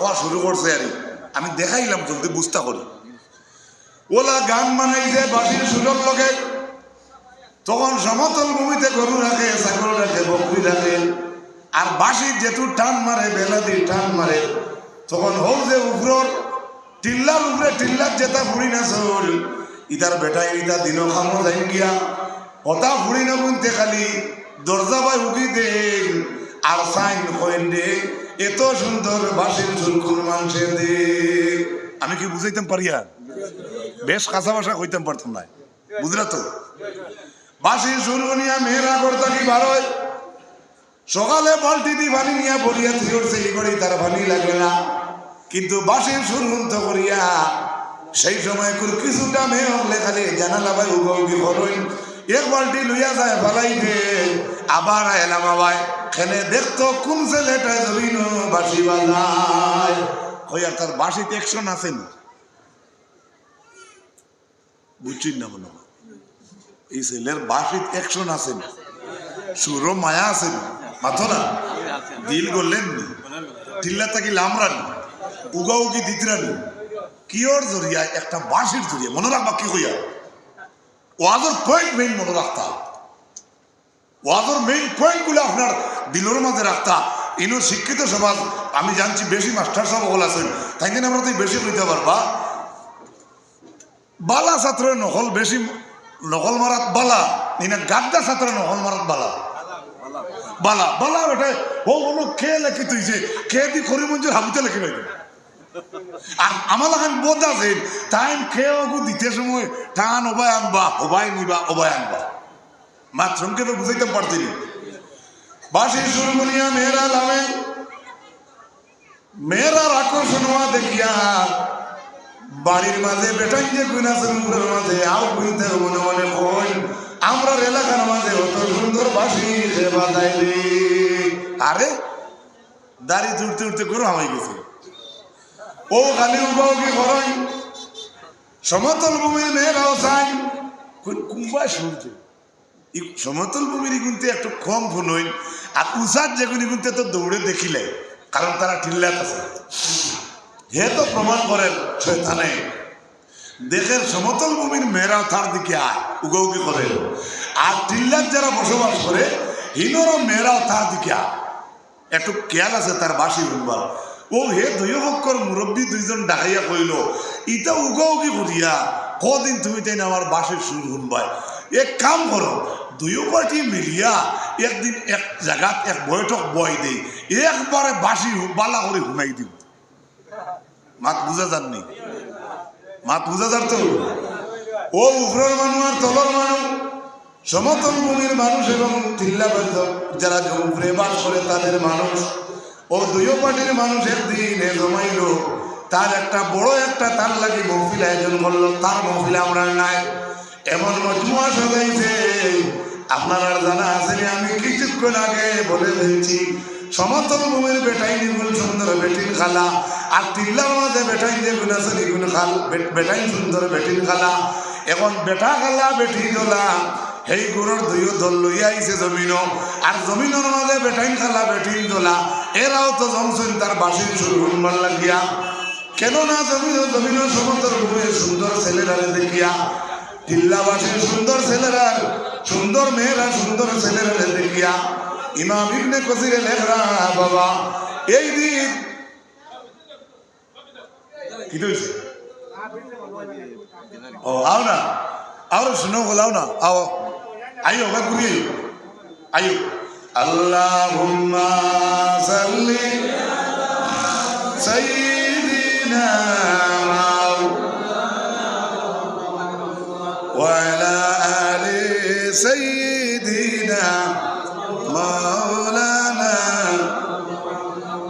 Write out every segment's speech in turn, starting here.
হওয়া শুরু করছে আর। আমি দেখাইলাম জলদি বুঝতা করি। ওলা গান মানাইছে বাসির সুরের লগে। তখন সমতল ভূমিতে গরু রাখে, ছাগল রাখে, বকরি রাখে। আর বাঁশির যেটু টান মারে, বেলাদি টান মারে। তখন হোক যে উপরর টিল্লার উপরে টিল্লার যেটা ফুড়ি না চল ইতার বেটাই, ইতা দিন খামো যাই গিয়া। হতা ফুড়ি না বুনতে খালি, দরজা বাই উকি দেন। আর সাইন কইন দে। এত সুন্দর বাঁশির সুরকুর মানুষে দে আমি কি বুঝাইতাম পারিয়া? বেশ কাঁচা ভাষা কইতাম পারতাম না। বুঝলা তো? বাসি সুরগুনিয়া মেয়েরা করতা কি ভালো সকালে বালতি দি পানি নিয়ে বলিয়া থিওর সেই করি তার পানি লাগবে না। কিন্তু বাসির সুর হুন্ত করিয়া সেই সময় কিছুটা মেয়ে হলে খালি জানালা ভাই উগি হরইন এক বালতি লইয়া যায় ফালাই দে আবার এলাম আবাই খেলে দেখতো কোন ছেলেটা জমিন বাসি বাজায়। কইয়া, তার বাসিতে একশন আছেন বুঝছি না মনে এই ছেলের বাসিত একশন আছেন সুর মায়া আছেন মাথো না দিল করলেন নি? টিল্লা তাকি কিয়র জরিয়া? একটা বাঁশির জরিয়া। মনে রাখবা কি হইয়া ওয়াজর পয়েন্ট মেইন মনে রাখতা। ওয়াজর মেইন পয়েন্টগুলো আপনার দিলের মাঝে রাখতা ইনো শিক্ষিত সমাজ আমি জানছি বেশি মাস্টার সব হল আছেন তাই জন্য আমরা তো বেশি কইতে পারবা। বালা ছাত্র নকল বেশি নকল মারাত বালা। নিনা গাদ্দা ছাত্র নকল মারাত বালা। বালা বালা বেটা। ও কোনো কে লেখি তুইছে? কে দি খরি মঞ্জুর হাবিতে লেখি পাইবে আর আমার এখন বোধ আছে টাইম খেয়ে ওগু দিতে সময় টান ওবাই আনবা, ওবাই নিবা, ওবাই আনবা। মাত্রমকে তো বুঝাইতে পারতিনি। বাসি সুরমনিয়া মেয়েরা লামে। মেয়েরার আকর্ষণ হওয়া দেখিয়া বাড়ির মাঝে বেটাই যে আছে মুখের মাঝে আও গুনতে মনে মনে কই। আমরা এলাকার মাঝে অত সুন্দর বাসি সে বাজাই আরে, দাড়ি উঠতে উঠতে করে হামাই গেছে। ও খালি উবাও কি করাই। সমতল ভূমির মেয়েরাও চাই। কুম্বা শুনতে ই সমতল ভূমির গুনতে একটু কম ফোন হইন আর উষার যেগুলি গুনতে তো দৌড়ে দেখিলে, কারণ তারা টিল্লাত আছে। হে তো প্রমাণ করেন, শয়তানে। দেশের সমতল ভূমির মেয়েরাও তার দিকে আয়, উগৌকি করে। আর টিল্লার যারা বসবাস করে হিনোরও মেয়েরাও তার দিকে আয়। একটু খেয়াল আছে তার বাসি শুনবার ও হে দুই পক্ষর মুরব্বী দুইজন ডাকাইয়া কইল ইটা উগৌকি করিয়া, কদিন তুমি তাই আমার বাসের সুর শুনবাই? এক কাম করো দুয়ো পার্টি মিলিয়া একদিন এক জায়গাত এক বৈঠক বয় দেই একবারে বাসি বালা করে শুনাই দিব মাত বুঝা যাননি মাত বুঝা যার তো? ও উপরের মানুষ আর তলর মানুষ সমতল ভূমির মানুষ এবং তিল্লা যারা উপরে বাস করে তাদের মানুষ ও দুইও পার্টির মানুষ একদিন জমাইল তার একটা বড় একটা তার লাগে মহফিল আয়োজন করল তার মহফিল আমরা নাই। এমন মজমুয়া সাজাইছে আপনার আর জানা আছে আমি কিছুক্ষণ আগে বলে দিচ্ছি সমতল ভূমির বেটাই নিগুণ সুন্দর বেটিন খালা, আর তিল্লার মাঝে বেটাই যেগুণ আছে নিগুণ খাল বেটাই সুন্দর বেটিন খালা। এখন বেটা খালা, বেটি দোলা, সেই গুণর দুইও দল লইয়া আইছে জমিন আর জমিনের মাঝে বেটাইন খালা, বেটিন দোলা, এরাও তো জমছেন তার বাসির সুর শুনবার লাগিয়া। কেননা জমিন জমিন সমতল ভূমির সুন্দর ছেলেরারে দেখিয়া টিল্লাবাসীর সুন্দর ছেলেরা, সুন্দর মেয়েরা, সুন্দর ছেলেরা দেখিয়া। ইমাম ইবনে কসিরে লেখরা বাবা, এই দিন কি হয়েছে ও, আও না আও শুনো বলাও না, আও। আইও বা ঘুরি আইও আল্লাহুম্মা সাল্লি সাইয়্যিদিনা وعلى آل سيدنا مولانا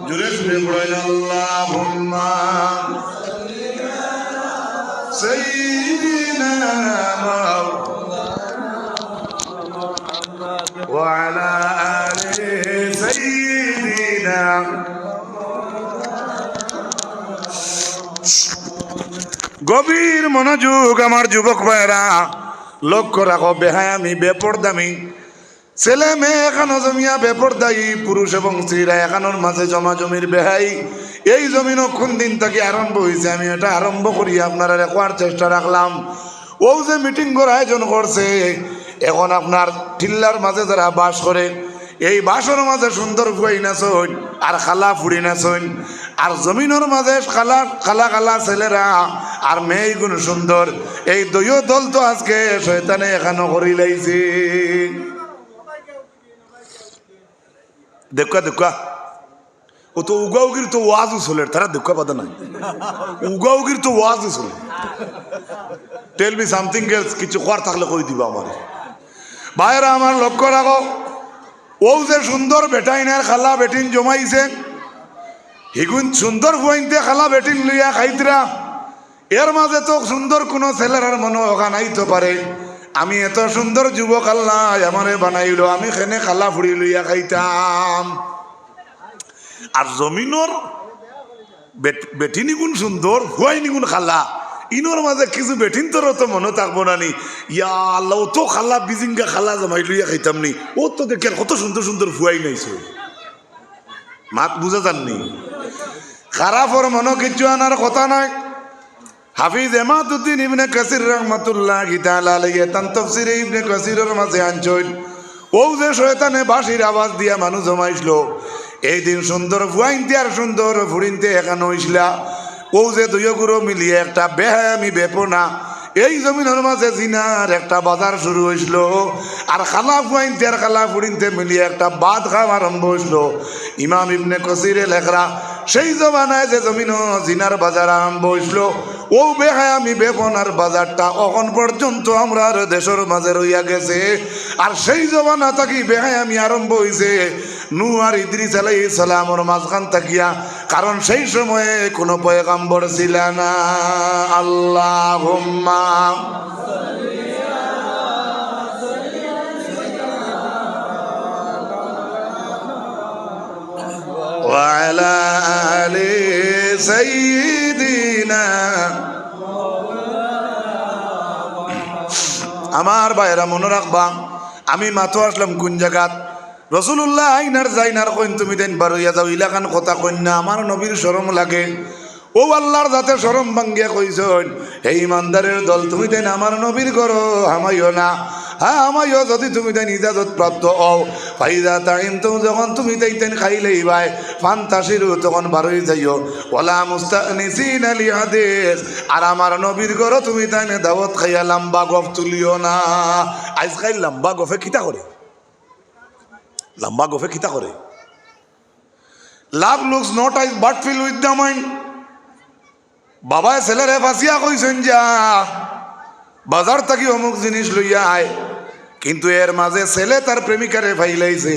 جرس بقرن اللهم গভীর মনোযোগ আমার যুবক ভাইরা লক্ষ্য রাখো বেহায় আমি বেপরদামি। ছেলে মেয়ে এখানো জমিয়া বেপরদায়ী, পুরুষ এবং স্ত্রীরা এখানোর মাঝে জমা জমির বেহাই এই জমিনও কোন দিন থেকে আরম্ভ হয়েছে আমি এটা আরম্ভ করি আপনারা রেখোয়ার চেষ্টা রাখলাম। ও যে মিটিং করার আয়োজন করছে, এখন আপনার টিল্লার মাঝে যারা বাস করে এই বাসর মাঝে সুন্দর ফুয়াই নাচন আর খালা ফুড়ি নাচন আর জমিনের মাঝে খালা খালা খালা ছেলেরা, আর মেয়ে গুণ সুন্দর। এই দলীয় দল তো আজকে শয়তানে এখানো করি লাইছে। দেখা দেখা ও তো উগাউগির তো ওয়াজও চলে তারা দেখা পাতা নাই। উগাউগির তো ওয়াজও চলে টেল মি সামথিং এলস কিছু কর থাকলে কই দিবা আমার। ভাইরা আমার লক্ষ্য রাখো। ও যে সুন্দর বেটাইনার খালা বেটিন জমাইছে, হিগুন সুন্দর ফুয়াইনতে খালা বেটিন লইয়া খাইতরা। এর মাঝে তো সুন্দর কোনো ছেলেরার মনে আইতে পারে। আমি এত সুন্দর যুবক আল্লাহ, আমারে বানাইল, আমি সেনে খালা ফুড়ি লইয়া খাইতাম। আর জমিনর বেট- বেটিনি গুণ সুন্দর হুয়াইনি গুণ খালা। ইনোর মাঝে কিছু বেটিন তোর তো মনে থাকব না নি। ইয়া আল্লাহ তো খালা বিজিঙ্গা খালা জমাই লইয়া খাইতাম নি। ও তো দেখে কত সুন্দর সুন্দর ফুয়াই নাইছে। মাত বুঝা যাননি খারাপর মনে কিছু আনার কথা নয় হাফিজ এমাদুদ্দিন ইবনে কাসির রহমাতুল্লাহ গীতালা লেগে তান তফসিরে ইবনে কাসিরের মাঝে আনছইন ও যে শয়তানে বাঁশির আওয়াজ দিয়া মানুষ জমাইছিল। এই দিন সুন্দর ফুয়াইনতে আর সুন্দর ফুড়িনতে এখানে হইছিলা ও যে দুই গুরু মিলিয়ে একটা বেহায়ামি বেপনা। এই জমিনের মাঝে জিনার একটা বাজার শুরু হয়েছিল আর খালা ফুয়াইনতে, আর খালা ফুড়িনতে মিলিয়ে একটা বাদ খাওয়া আরম্ভ হয়েছিল ইমাম ইবনে কসিরে লেখরা, সেই জমানায় যে জমিন জিনার বাজার আরম্ভ হয়েছিল ও বেহায় আমি বেপনার বাজারটা অখন পর্যন্ত আমরা দেশের মাঝে রইয়া গেছে। আর সেই জমানা থাকি বেহায় আমি আরম্ভ হয়েছে নু আর ইদ্রিস আলাই সালামর মাঝখান থাকিয়া কারণ সেই সময়ে কোনো পয়গাম্বর ছিল না আল্লাহ وعلى آل سيدنا আমার ভাইয়েরা মনে রাখবা আমি মাথো আসলাম কোন জায়গাত রসুল্লাহ আইনার যাইনার কইন, তুমি দেন বারইয়া যাও ইলাকান কথা কইন না, আমার নবীর সরম লাগে। ও আল্লাহর যাতে সরম ভাঙ্গিয়া কইছন হে ইমানদারের দল, তুমি দেন আমার নবীর করো হামাইও না। হ্যাঁ আমাইও যদি তুমি দেন ইজাজত প্রাপ্ত হও। ফাইদা টাইম তো যখন তুমি দেইতেন খাইলেই ভাই ফান্তাসিরু, তখন বারোই যাইও। ওলা মুস্তানিসিন আলী হাদিস আর আমার নবীর করো তুমি তাই দাওয়াত খাইয়া লম্বা গফ তুলিও না। আজকাল লম্বা গফে, কিতা করে? লম্বা গফে কিতা করে। Love looks not eyes but feel with the mind. বাবায় ছেলেরে ফাঁসিয়া কইছেন যা। বাজার থাকি অমুক জিনিস লইয়া আয়। কিন্তু এর মাঝে ছেলে তার প্রেমিকারে ফাইলাইছে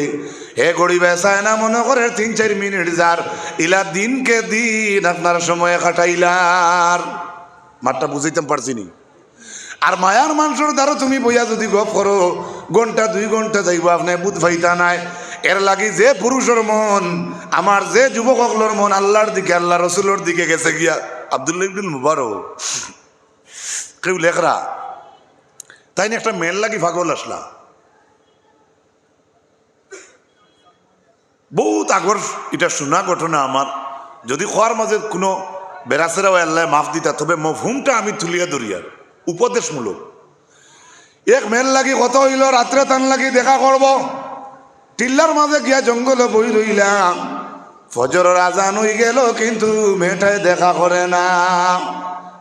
হে গড়ি বেসায় না মনে করে তিন চার মিনিট যার ইলা দিনকে দিন আপনার সময় কাটাইলার মাঠটা বুঝাইতাম পারছি নি? আর মায়ার মানুষের দ্বারা তুমি বইয়া যদি গপ করো ঘণ্টা দুই ঘণ্টা যাইব আপনি বুধ ভাইতা নাই। এর লাগি যে পুরুষের মন আমার যে যুবকগুলোর মন আল্লাহর দিকে, আল্লাহ রসুলোর দিকে গেছে গিয়া। আবদুল্লাহ মুবারক। কেউ লেখরা তাই না একটা মেল লাগি ফাগল আসলা। বহুত আগর এটা শোনা ঘটনা আমার যদি খোয়ার মাঝে কোনো বেড়াচেরাও আল্লাহ মাফ দিতা, তবে মফহুমটা আমি তুলিয়া ধরিয়ার উপদেশমূলক। এক মেল লাগি কত হইল, রাত্রে তান লাগি দেখা করব। টিল্লার মাঝে গিয়া জঙ্গলে বই রইলাম। ফজরের আজান হয়ে গেল, কিন্তু মেয়েটায় দেখা করে না।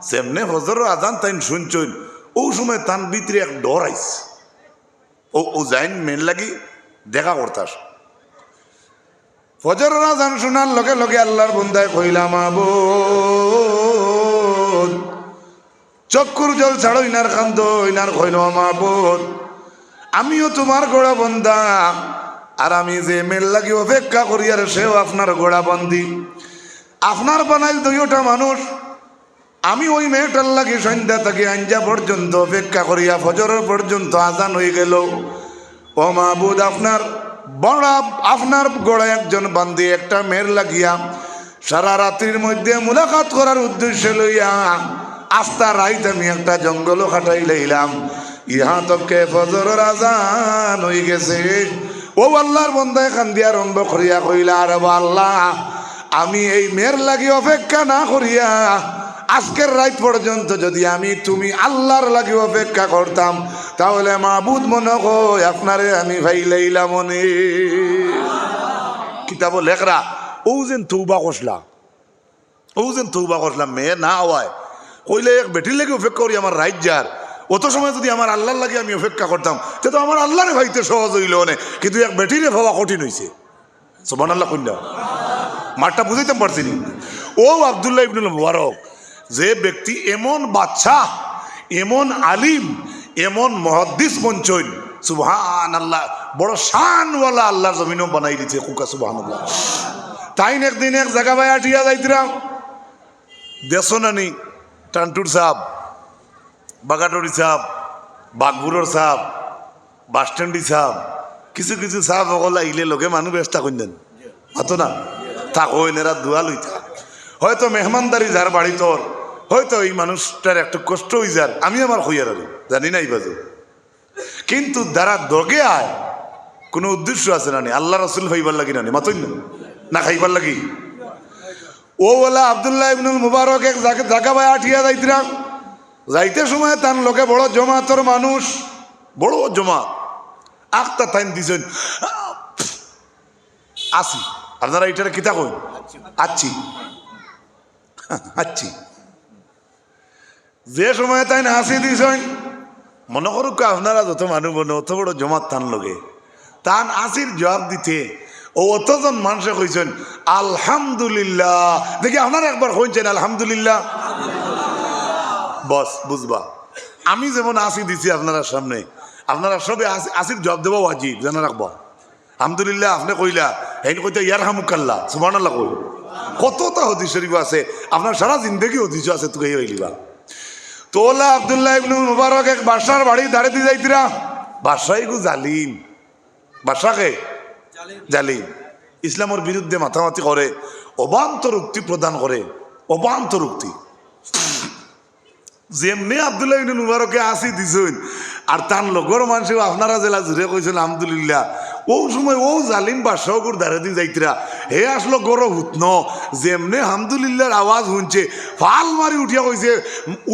সেমনে ফজরের আজান তাই শুনছইন, ও সময় তান ভিতরে এক ডর আইস ও ও যাইন মেন লাগি দেখা করতাস ফজরের আজান শোনার লগে লগে আল্লাহর বন্দায় কইলাম, আবো চক্কুর জল ছাড়ো, ইনার কান্দ ইনার আমার বোধ। আমিও তোমার গোড়া বন্দা, আর আমি যে মেল লাগি অপেক্ষা করি, আর সেও আপনার গোড়া বন্দি। আপনার বানাইল দুইটা মানুষ, আমি ওই মেয়েটার লাগি সন্ধ্যা থেকে আঞ্জা পর্যন্ত অপেক্ষা করিয়া ফজরের পর্যন্ত আজান হয়ে গেল। ও মাহবুদ, আপনার বড়, আপনার গোড়া একজন বান্দি, একটা মেয়ের লাগিয়া সারা রাত্রির মধ্যে মুলাকাত করার উদ্দেশ্যে লইয়া আস্তা রাইত আমি একটা জঙ্গলও খাটাই লইলাম। ইহা তকে ফজরের আজান হয়ে গেছে। ও আল্লাহর বন্ধায় খান্দি আরম্ভ করিয়া কইলা, আর আল্লাহ, আমি এই মেয়ের লাগি অপেক্ষা না করিয়া, আজকের রাত পর্যন্ত যদি আমি তুমি আল্লাহর লাগি অপেক্ষা করতাম, তাহলে মাবুদ মনে কই আপনারে আমি ভাই ভাইলাইলা মনে কিতাব লেখরা, ও যেন তৌবা কষলা ও যেন তৌবা করলাম মেয়ে না হওয়ায় কইলে এক বেটির লাগে অপেক্ষা করি আমার রাজ্যার। অত সময় যদি আমার আল্লাহর লাগে আমি অপেক্ষা করতাম, তে তো আমার আল্লাহরে ভাইতে সহজ হইল অনেক কিন্তু এক বেটিরে ভাবা কঠিন হয়েছে সোমান আল্লাহ কন্যা মাঠটা বুঝাইতে পারছি নি। ও আবদুল্লাহ ইবনুল মুবারক, যে ব্যক্তি এমন বাচ্চা এমন আলিম, এমন মহাদ্দিস মঞ্চইন সুবহান আল্লাহ বড় শানওয়ালা আল্লাহর জমিনও বানাই দিছে কুকা সুবহান আল্লাহ তাই একদিন এক জায়গা ভাই আটিয়া যাইতিরাম দেশ নানি টান্টুর সাপ বাগাটরি সাপ বাঘবুরর সাপ বাসস্ট্যান্ডি সাপ কিছু কিছু সাপ অকল আহিলে লগে মানুহ ব্যস্ত করেন মাতো না? থাক ওই নেরা দোয়া লইতা হয়তো মেহমানদারি যার বাড়ি তোর হয়তো এই মানুষটার একটু কষ্ট হয়ে যার আমি আমার হইয়ার জানি না এই কিন্তু যারা দগে আয় কোনো উদ্দেশ্য আছে না নি? আল্লাহ রসুল হইবার লাগি না নি? মাতই না? না খাইবার লাগি? ও বলে আবদুল্লাহ ইবনুল মুবারক এক জায়গা ভাই আঠিয়া যাইতিরাম। যাইতে সময় তার লোকে বড় জমাতর মানুষ। বড় জমা আখতা তাইন দিছেন আসি আপনারা এইটারে কিতা কই আচ্ছি। আচ্ছি। যে সময় তাই হাসি দিছেন, মনে করুক আপনারা যত মানুষ বনে অত বড় জমাত তান লগে। তান আসির জবাব দিতে ও অতজন মানুষে কইছেন, আলহামদুলিল্লাহ। দেখি আপনারা একবার কইছেন আলহামদুলিল্লাহ। বস, বুঝবা, আমি যেমন আসি দিছি আপনার সামনে, আপনারা সবে আসি- আসির জব দেবো ওয়াজিব, জানা রাখবা। আলহামদুলিল্লাহ, আপনি কইলা হেন কইতে ইয়ার হামুকাল্লা সুমান আল্লাহ কই। কতটা হদিস শরীফ আছে, আপনার সারা জিন্দগি হদিস আছে তুই হইলিবা তোলা আবদুল্লাহ ইবনুল মুবারক এক বাসার বাড়ি দাঁড়িয়ে দিয়ে যাইতিরা। বাসাই গু জালিম। বাসাকে জালিম। ইসলামের বিরুদ্ধে মাথামাতি করে অবান্তর উক্তি প্রদান করে অবান্তর উক্তি যেমনি আবদুল্লাহ ইবনে মুবারকে আসি দিছেন, আর তার লগর মানুষ আপনারা জেলা জুড়ে কইছেন আলহামদুলিল্লাহ। ও সময় ও জালিম বাদশাহগুর দাঁড়ে দিয়ে যাইতিরা? হে আসলো গরো হুতন, যেমনে হামদুলিল্লাহর আওয়াজ শুনছে, ফাল মারি উঠিয়া কইছে,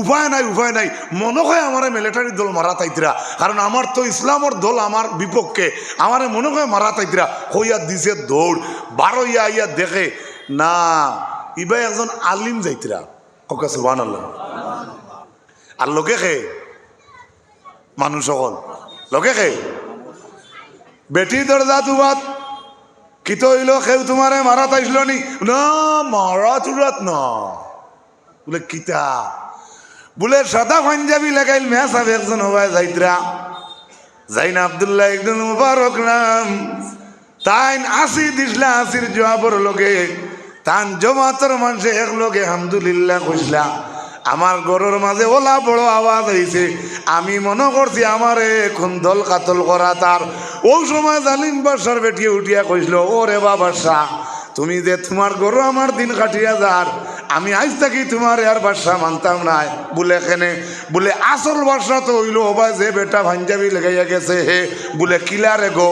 উপায় নাই উপায় নাই, মনে হয় আমার মিলিটারি দল মারা তাইতিরা কারণ আমার তো ইসলামর দল আমার বিপক্ষে, আমার মনে হয় মারা তাইতিরা হইয়া দিছে দৌড় বারো ইয়া ইয়া দেখে, না, ইবাই একজন আলিম যাইতিরা। ওকে সুবান আল্লাহ আর লোকে খে মানুষ সকল। লোকে খে বেটি দরজা তুবাত কিত হইল খেউ তোমারে মারা তাইছিল নি? না মারা তুরাত না। বলে, কিতা? বলে, সাদা পাঞ্জাবি লাগাইল মেয়া সাহেব একজন হবাই যাইতরা যাইন আবদুল্লাহ একজন মুবারক নাম। তাইন আসি দিসলা আসির জবাবর লগে। তান জমাতর মানুষে এক লগে হামদুলিল্লাহ কইসলা আমার গরুর মাঝে ওলা বড় আওয়াজ হয়েছে আমি মনে করছি আমারে খুন্দল কাতল করা তার। ওই সময় জালিম বাসার বেটিয়ে উঠিয়া কইছিল ও রে বাবাসা তুমি যে তোমার গরু আমার দিন কাটিয়া যার, আমি আজ থাকি তোমার আর বাসা মানতাম নাই বলে এখানে বলে, আসল বাসা তো হইল ওবা যে বেটা ভাঞ্জাবি লেগাইয়া গেছে হে। বলে, কিলা রে গো,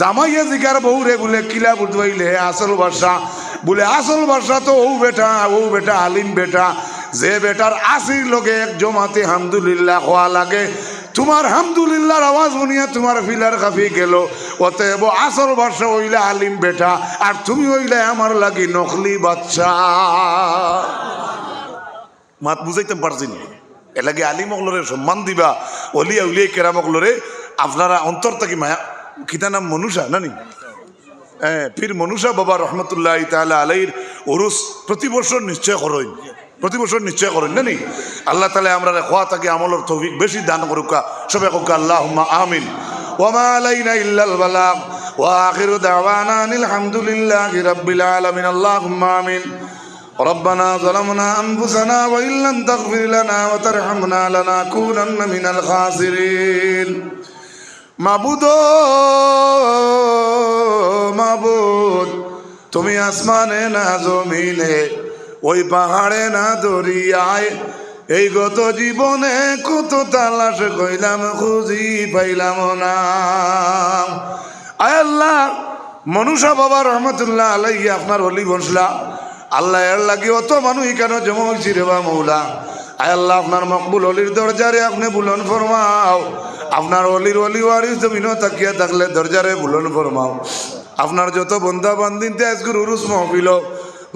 জামাইয়া জিগার বউ রে। বলে, কিলা বুঝবাইলে হে আসল বাসা বলে, আসল বাসা তো ও বেটা ও বেটা আলিম বেটা যে বেটার আসির লোকে এক জমাতে হামদুলিল্লাহ হওয়া লাগে, তোমার হামদুলিল্লাহর আওয়াজ শুনিয়া তোমার ফিলার কাফি গেল। অতএব আসল বাসা হইলে আলিম বেটা, আর তুমি হইলে আমার লাগি নকলি বাচ্চা। মাত বুঝাইতে পারছি না? এ লাগে আলিম অকলরে সম্মান দিবা, অলিয়া উলিয়া কেরাম অকলরে। আপনারা অন্তর থাকি মায়া খিতা নাম মনুষা নানি হ্যাঁ ফির মনুষা বাবা রহমতুল্লাহ তাহলে আলাইর ওরুস প্রতি বছর নিশ্চয় করেন। প্রতি বছর নিশ্চয় করেন নানি আল্লাহ তালা আমরা খোয়া থাকি আমলের তৌফিক বেশি দান করুকা সবে কোকা আল্লাহ আমিন ওমা আলাইনা ইল্লাল বালাগ وآخر دعوانا أن الحمد لله رب العالمين اللهم آمين ربنا ظلمنا أنفسنا وإن لم تغفر لنا وترحمنا لنكونن من الخاسرين মাবুদ মাবুদ তুমি আসমানে না জমিনে ওই পাহাড়ে না দরিয়ায়। এই গত জীবনে কত তালাশ কইলাম, খুঁজি পাইলাম না। আয় আল্লাহ, মনুষা বাবা রহমতুল্লাহ আলাই আপনার অলি বসলা আল্লাহ এর লাগে অত মানুষ কেন জমা হয়েছি রে বা মৌলা? আয় আল্লাহ, আপনার মকবুল অলির দরজারে আপনি বুলন ফরমাও। আপনার অলির অলি ওয়ারিস জমিনও তাকিয়া থাকলে দরজারে বুলন ফরমাও। আপনার যত বন্ধা বান্দিনতে আজকের উরুস মহফিল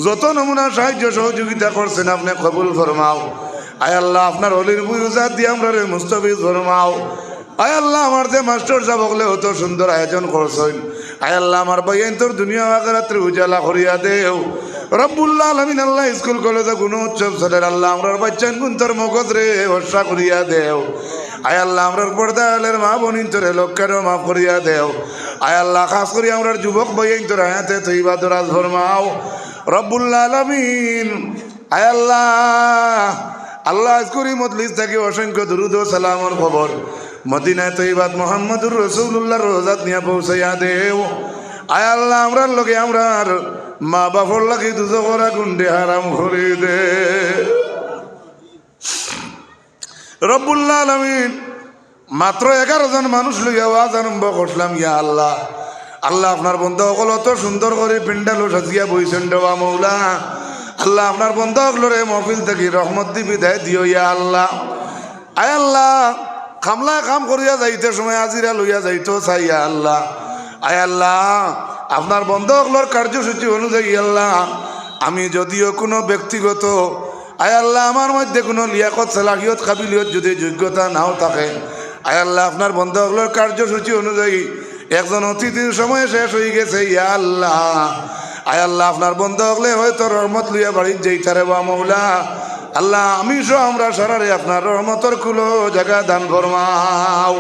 যত নমুনা সাহায্য সহযোগিতা করছেন, আপনি কবুল ফরমাও। আয় আল্লাহ, আপনার অলির বুঝাত দিয়ে আমরা রে মুস্তফিজ ফরমাও। আয় আল্লাহ, আমার যে মাস্টার সাবকলে অত সুন্দর আয়োজন করছেন। আয় আল্লাহ, আমার বাইন তোর দুনিয়া আগারাত্রে উজালা করিয়া দেও। রব্বুল্লাহ আলমিন আল্লাহ স্কুল, কলেজে কোনো উৎসব চলের আল্লাহ আমরার বাচ্চান গুন তোর মগজ রে বর্ষা করিয়া দেও। আয় আল্লাহ, আমরার পর্দা আলের মা বনিন তোরে লক্ষ্যেরও মাফ করিয়া দেও। আয় আল্লাহ, খাস করি আমরার যুবক বাইন তোর হাতে তৈবা তোরাজ ফরমাও। রব্বুল্লাহ আলমিন। আয় আল্লাহ। আল্লাহ করি মতলিস থাকি অসংখ্য দুরুদ সালামর খবর। মদিনায় তৈবাদ মোহাম্মদুর রসুল্লাহ রোজাত নিয়ে পৌঁছাইয়া দেও। আয় আল্লাহ, আমরার লগে আমরার মা বাপর লাগে দুজো করা গুন্ডে হারাম করে দে। রব্বুল্লাহ আলমিন, মাত্র এগারো জন মানুষ লইয়া ওয়াজ আরম্ভ করলাম, ইয়া আল্লাহ। আল্লাহ আপনার বন্ধু সকল অত সুন্দর করে পিন্ডালো সাজিয়া বইছেন দেওয়া মৌলা। আল্লাহ আপনার বন্ধু সকলরে মহফিল থেকে রহমত দি বিদায় দিও ইয়া আল্লাহ। আয় আল্লাহ, খামলা কাম করিয়া যাইতে সময় আজিরা লইয়া যাইতো চাইয়া আল্লাহ। আয় আল্লাহ, আপনার বন্ধু সকলের কার্যসূচি অনুযায়ী আল্লাহ, আমি যদিও কোনো ব্যক্তিগত, আয় আল্লাহ, আমার মধ্যে কোনো লিয়াকত, সালাহিয়ত, কাবিলিয়ত যদি যোগ্যতা নাও থাকে, আয় আল্লাহ, আপনার বন্ধুগুলোর কার্যসূচি অনুযায়ী একজন অতিথির সময় শেষ হয়ে গেছে, ইয়া আল্লাহ। আয় আল্লাহ, আপনার বন্ধু হলে হয়তো রহমত লইয়া বাড়ির যেইটারে বা মৌলা। আল্লাহ, আমি সহ আমরা সারারে আপনার রহমতর কুলো জায়গা দান ফরমাও।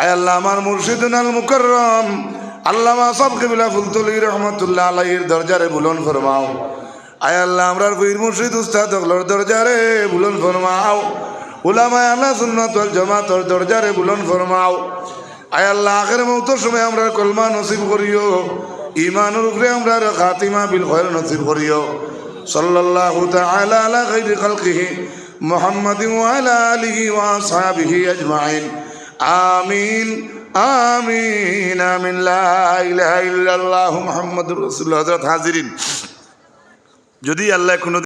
আয় আল্লাহ, আমার মুর্শিদুল আল মুকরম আল্লামা সব কেবিলা ফুলতলি রহমতুল্লাহ আলাইহির দরজারে বুলন ফরমাও। আয় আল্লাহ, আমরার বীর মুর্শিদ উস্তাদ হকলর দরজারে বুলন ফরমাও। উলামায় আল্লাহ সুন্নাত জামাতর দরজারে বুলন ফরমাও। আয় আল্লাহ, আখের মৌতর সময় আমরা কলমা নসিব করিও। ইমানের উপরে আমরা খাতিমা বিল খয়ের নসিব করিও। সাল্লাল্লাহু তাআলা আলা খাইরি খালকিহি মুহাম্মাদিন ওয়া আলা আলিহি ওয়া আসহাবিহি আজমাইন। আমিন আমিন আমিন। লা ইলাহা ইল্লাল্লাহু মুহাম্মাদুর রাসূলুল্লাহ। হযরত হাজিরিন, যদি আল্লাহ কোনো